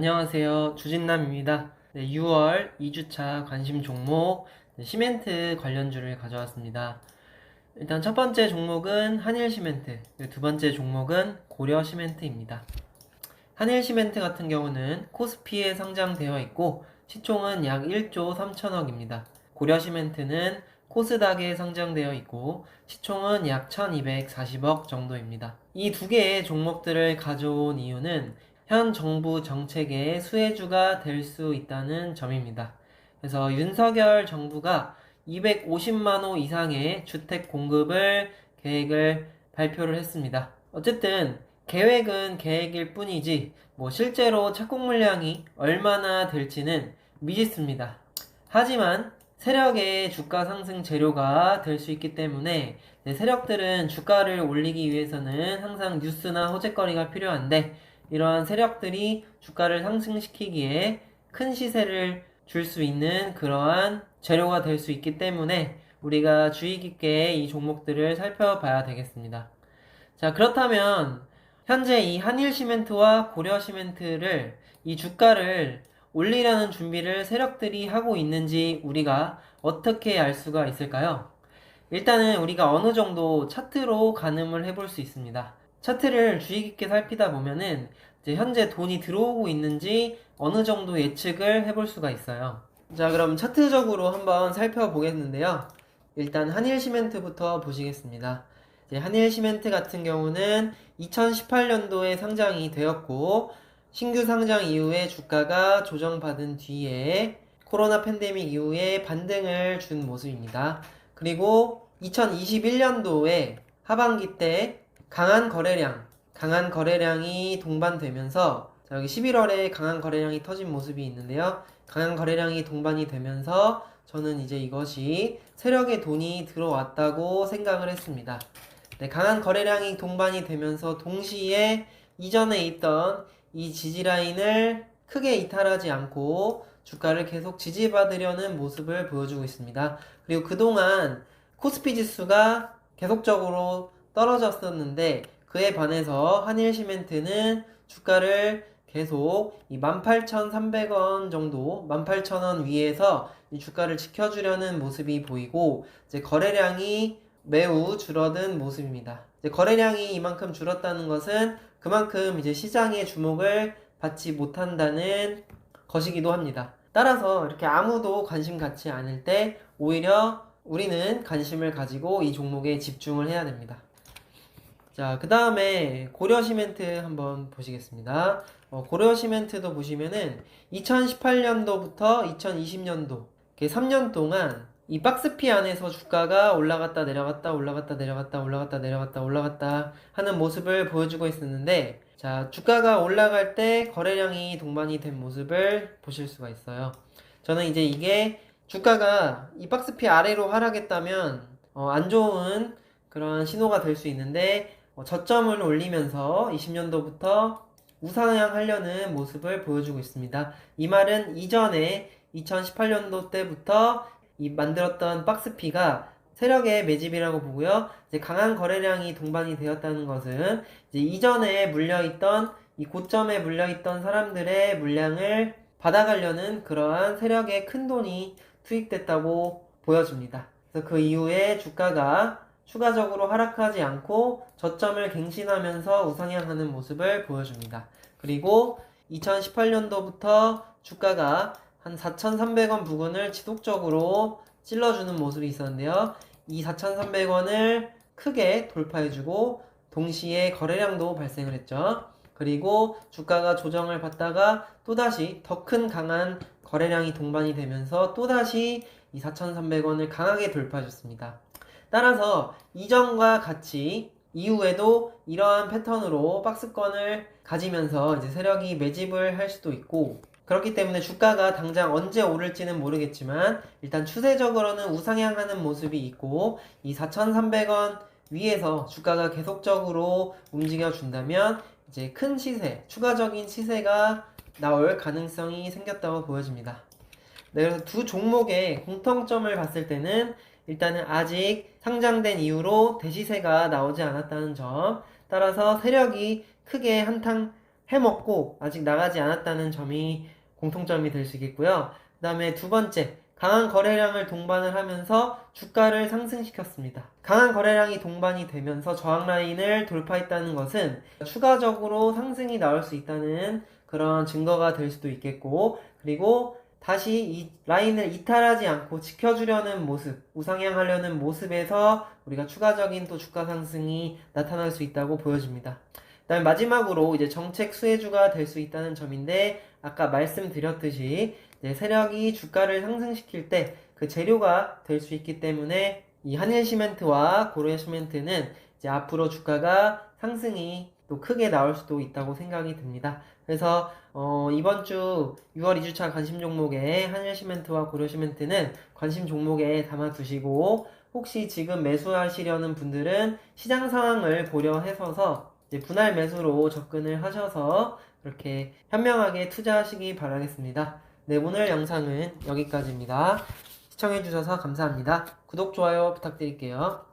안녕하세요. 주진남입니다. 네, 6월 2주차 관심 종목 네, 시멘트 관련주를 가져왔습니다. 일단 첫 번째 종목은 한일 시멘트, 그리고 두 번째 종목은 고려 시멘트입니다. 한일 시멘트 같은 경우는 코스피에 상장되어 있고 시총은 약 1조 3천억입니다. 고려 시멘트는 코스닥에 상장되어 있고 시총은 약 1240억 정도입니다. 이 두 개의 종목들을 가져온 이유는 현 정부 정책의 수혜주가 될 수 있다는 점입니다. 그래서 윤석열 정부가 250만 호 이상의 주택 공급을 계획을 발표를 했습니다. 어쨌든 계획은 계획일 뿐이지 뭐 실제로 착공 물량이 얼마나 될지는 미지수입니다. 하지만 세력의 주가 상승 재료가 될 수 있기 때문에 네, 세력들은 주가를 올리기 위해서는 항상 뉴스나 호재거리가 필요한데 이러한 세력들이 주가를 상승시키기에 큰 시세를 줄 수 있는 그러한 재료가 될 수 있기 때문에 우리가 주의 깊게 이 종목들을 살펴봐야 되겠습니다. 자, 그렇다면 현재 이 한일 시멘트와 고려 시멘트를 이 주가를 올리려는 준비를 세력들이 하고 있는지 우리가 어떻게 알 수가 있을까요? 일단은 우리가 어느 정도 차트로 가늠을 해볼 수 있습니다. 차트를 주의 깊게 살피다 보면은 현재 돈이 들어오고 있는지 어느 정도 예측을 해볼 수가 있어요. 자, 그럼 차트적으로 한번 살펴보겠는데요. 일단 한일 시멘트부터 보시겠습니다. 한일 시멘트 같은 경우는 2018년도에 상장이 되었고 신규 상장 이후에 주가가 조정받은 뒤에 코로나 팬데믹 이후에 반등을 준 모습입니다. 그리고 2021년도에 하반기 때 강한 거래량, 강한 거래량이 동반되면서 자, 여기 11월에 강한 거래량이 터진 모습이 있는데요. 강한 거래량이 동반이 되면서 저는 이제 이것이 세력의 돈이 들어왔다고 생각을 했습니다. 네, 강한 거래량이 동반이 되면서 동시에 이전에 있던 이 지지라인을 크게 이탈하지 않고 주가를 계속 지지받으려는 모습을 보여주고 있습니다. 그리고 그동안 코스피 지수가 계속적으로 떨어졌었는데 그에 반해서 한일 시멘트는 주가를 계속 이 18,300원 정도, 18,000원 위에서 이 주가를 지켜주려는 모습이 보이고 이제 거래량이 매우 줄어든 모습입니다. 이제 거래량이 이만큼 줄었다는 것은 그만큼 이제 시장의 주목을 받지 못한다는 것이기도 합니다. 따라서 이렇게 아무도 관심 갖지 않을 때 오히려 우리는 관심을 가지고 이 종목에 집중을 해야 됩니다. 자, 그 다음에 고려 시멘트 한번 보시겠습니다. 어, 고려 시멘트도 보시면은 2018년도부터 2020년도, 이렇게 3년 동안 이 박스피 안에서 주가가 올라갔다 내려갔다 올라갔다 내려갔다 올라갔다 내려갔다 올라갔다 하는 모습을 보여주고 있었는데 자 주가가 올라갈 때 거래량이 동반이 된 모습을 보실 수가 있어요 저는 이제 이게 주가가 이 박스피 아래로 하락했다면 어, 안 좋은 그런 신호가 될 수 있는데 어, 저점을 올리면서 20년도부터 우상향하려는 모습을 보여주고 있습니다 이 말은 이전에 2018년도 때부터 이 만들었던 박스피가 세력의 매집이라고 보고요. 이제 강한 거래량이 동반이 되었다는 것은 이제 이전에 물려있던 이 고점에 물려있던 사람들의 물량을 받아가려는 그러한 세력의 큰 돈이 투입됐다고 보여집니다. 그래서 그 이후에 주가가 추가적으로 하락하지 않고 저점을 갱신하면서 우상향하는 모습을 보여줍니다. 그리고 2018년도부터 주가가 한 4,300원 부근을 지속적으로 찔러주는 모습이 있었는데요. 이 4,300원을 크게 돌파해주고 동시에 거래량도 발생을 했죠. 그리고 주가가 조정을 받다가 또다시 더 큰 강한 거래량이 동반이 되면서 또다시 이 4,300원을 강하게 돌파해줬습니다. 따라서 이전과 같이 이후에도 이러한 패턴으로 박스권을 가지면서 이제 세력이 매집을 할 수도 있고 그렇기 때문에 주가가 당장 언제 오를지는 모르겠지만 일단 추세적으로는 우상향하는 모습이 있고 이 4,300원 위에서 주가가 계속적으로 움직여 준다면 이제 큰 시세, 추가적인 시세가 나올 가능성이 생겼다고 보여집니다. 네, 그래서 두 종목의 공통점을 봤을 때는 일단은 아직 상장된 이후로 대시세가 나오지 않았다는 점, 따라서 세력이 크게 한탕 해먹고 아직 나가지 않았다는 점이 공통점이 될 수 있겠고요. 그 다음에 두 번째, 강한 거래량을 동반을 하면서 주가를 상승시켰습니다. 강한 거래량이 동반이 되면서 저항 라인을 돌파했다는 것은 추가적으로 상승이 나올 수 있다는 그런 증거가 될 수도 있겠고, 그리고 다시 이 라인을 이탈하지 않고 지켜주려는 모습, 우상향하려는 모습에서 우리가 추가적인 또 주가 상승이 나타날 수 있다고 보여집니다. 그다음에 마지막으로 이제 정책 수혜주가 될 수 있다는 점인데 아까 말씀드렸듯이 세력이 주가를 상승시킬 때 그 재료가 될 수 있기 때문에 이 한일 시멘트와 고려 시멘트는 이제 앞으로 주가가 상승이 또 크게 나올 수도 있다고 생각이 듭니다. 그래서 어, 이번 주 6월 2주차 관심 종목에 한일 시멘트와 고려 시멘트는 관심 종목에 담아 두시고 혹시 지금 매수하시려는 분들은 시장 상황을 고려 해서서 이제 분할 매수로 접근을 하셔서 그렇게 현명하게 투자하시기 바라겠습니다. 네, 오늘 영상은 여기까지입니다. 시청해주셔서 감사합니다. 구독, 좋아요 부탁드릴게요.